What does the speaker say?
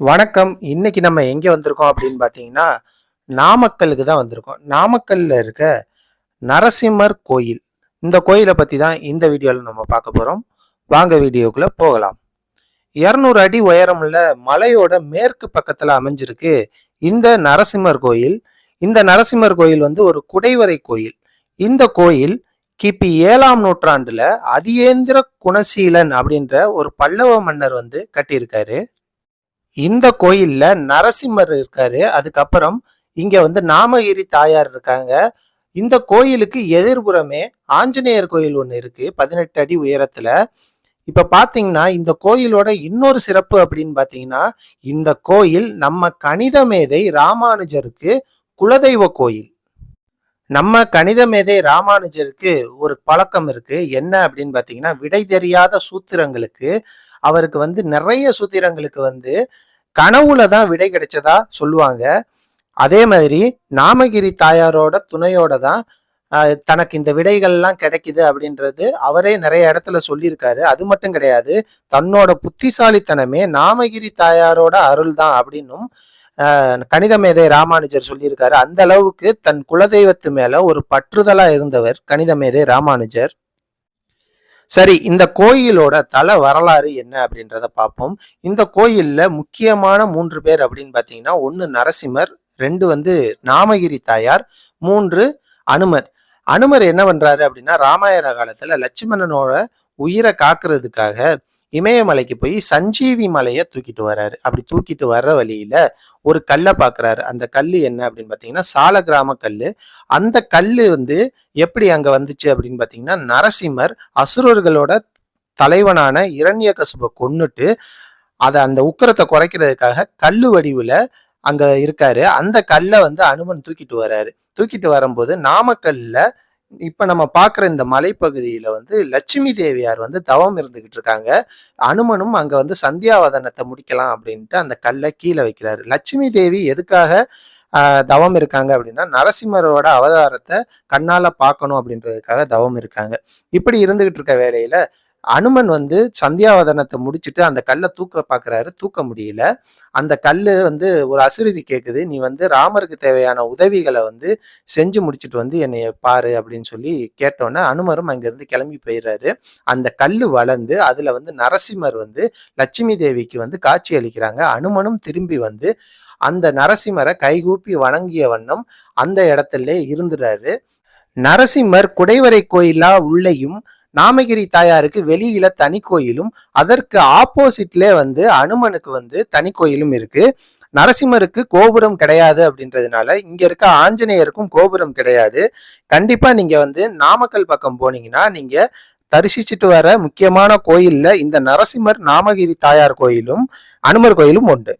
வணக்கம். இன்னைக்கு நம்ம எங்கே வந்திருக்கோம் அப்படின்னு பார்த்தீங்கன்னா நாமக்கலுக்கு தான் வந்திருக்கோம். நாமக்கல்ல இருக்க நரசிம்மர் கோயில். இந்த கோயிலை பற்றி தான் இந்த வீடியோவில் நம்ம பார்க்க போகிறோம் வாங்க வீடியோக்குள்ளே போகலாம். இரநூறு அடி உயரமுள்ள மலையோட மேற்கு பக்கத்தில் அமைஞ்சிருக்கு இந்த நரசிம்மர் கோயில். இந்த நரசிம்மர் கோயில் வந்து ஒரு குடைவரை கோயில். இந்த கோயில் கிபி ஏழாம் நூற்றாண்டுல அதியேந்திர குணசீலன் அப்படின்ற ஒரு பல்லவ மன்னர் வந்து கட்டியிருக்காரு. இந்த கோயில்ல நரசிம்மர் இருக்காரு. அதுக்கப்புறம் இங்க வந்து நாமகிரி தாயார் இருக்காங்க. இந்த கோயிலுக்கு எதிர்புறமே ஆஞ்சநேயர் கோயில் ஒன்று இருக்கு. பதினெட்டு அடி உயரத்துல. இப்ப பாத்தீங்கன்னா இந்த கோயிலோட இன்னொரு சிறப்பு அப்படின்னு பாத்தீங்கன்னா இந்த கோயில் நம்ம கணித மேதை ராமானுஜருக்கு குலதெய்வ கோயில். நம்ம கணித மேதை ராமானுஜருக்கு ஒரு பழக்கம் இருக்கு. என்ன அப்படின்னு பார்த்தீங்கன்னா விடை தெரியாத சூத்திரங்களுக்கு அவருக்கு வந்து நிறைய சூத்திரங்களுக்கு வந்து கனவுல தான் விடை கிடைச்சதா சொல்லுவாங்க. அதே மாதிரி நாமகிரி தாயாரோட துணையோட தான் தனக்கு இந்த விடைகள்லாம் கிடைக்குது அப்படின்றது அவரே நிறைய இடத்துல சொல்லியிருக்காரு. அது மட்டும் கிடையாது தன்னோட புத்திசாலித்தனமே நாமகிரி தாயாரோட அருள் தான் அப்படின்னும் கணித மேதை ராமானுஜர் சொல்லியிருக்காரு. அந்த அளவுக்கு தன் குலதெய்வத்து மேல ஒரு பற்றுதலா இருந்தவர் கணித மேதை ராமானுஜர். சரி இந்த கோயிலோட தல வரலாறு என்ன அப்படின்றத பார்ப்போம். இந்த கோயில்ல முக்கியமான மூன்று பேர் அப்படின்னு பார்த்தீங்கன்னா ஒன்று நரசிம்மர் ரெண்டு வந்து நாமகிரி தாயார் மூன்று அனுமர். அனுமர் என்ன பண்றாரு அப்படின்னா ராமாயண காலத்துல லட்சுமணனோட உயிரை காக்குறதுக்காக இமயமலைக்கு போய் சஞ்சீவி மலையை தூக்கிட்டு வர்றாரு. அப்படி தூக்கிட்டு வர்ற வழியில ஒரு கல்லை பார்க்கறாரு அந்த கல் என்ன அப்படின்னு பார்த்தீங்கன்னா சால கிராம அந்த கல் வந்து எப்படி அங்கே வந்துச்சு அப்படின்னு பார்த்தீங்கன்னா நரசிம்மர் அசுரர்களோட தலைவனான இரண்யகசுபை கொன்னுட்டு அதை அந்த உக்கிரத்தை குறைக்கிறதுக்காக கல்லு வடிவில் அங்கே இருக்காரு. அந்த கல்லை வந்து அனுமன் தூக்கிட்டு வர்றாரு. தூக்கிட்டு வரும்போது நாமக்கல்ல இப்ப நம்ம பார்க்குற இந்த மலைப்பகுதியில வந்து லட்சுமி தேவியார் வந்து தவம் இருந்துகிட்டு இருக்காங்க. அனுமனும் அங்க வந்து சந்தியாவதனத்தை முடிக்கலாம் அப்படின்ட்டு அந்த கல்லை கீழே வைக்கிறாரு. லட்சுமி தேவி எதுக்காக தவம் இருக்காங்க அப்படின்னா நரசிம்மரோட அவதாரத்தை கண்ணால பார்க்கணும் அப்படின்றதுக்காக தவம் இருக்காங்க. இப்படி இருந்துகிட்டு இருக்க வேலையில அனுமன் வந்து சந்தியாவதனத்தை முடிச்சுட்டு அந்த கல்லை தூக்க பார்க்கறாரு தூக்க முடியல. அந்த கல் வந்து ஒரு அசுரரி கேட்குது நீ வந்து ராமருக்கு தேவையான உதவிகளை வந்து செஞ்சு முடிச்சுட்டு வந்து என்னை பாரு அப்படின்னு சொல்லி கேட்டோன்னே அனுமரும் அங்கேருந்து கிளம்பி போயிடுறாரு. அந்த கல் வளர்ந்து அதில் வந்து நரசிம்மர் வந்து லட்சுமி தேவிக்கு வந்து காட்சி அளிக்கிறாங்க. அனுமனும் திரும்பி வந்து அந்த நரசிம்மரை கைகூப்பி வணங்கிய வண்ணம் அந்த இடத்துல இருந்துறாரு. நரசிம்மர் குடைவரை கோயிலா உள்ளேயும் நாமகிரி தாயாருக்கு வெளியில தனி கோயிலும் அதற்கு ஆப்போசிட்ல வந்து அனுமனுக்கு வந்து தனி கோயிலும் இருக்கு. நரசிம்மருக்கு கோபுரம் கிடையாது அப்படின்றதுனால இங்க இருக்க ஆஞ்சநேயருக்கும் கோபுரம் கிடையாது. கண்டிப்பா நீங்க வந்து நாமக்கல் பக்கம் போனீங்கன்னா நீங்க தரிசிச்சுட்டு வர முக்கியமான கோயில்ல இந்த நரசிம்மர் நாமகிரி தாயார் கோயிலும் அனுமர் கோயிலும் உண்டு.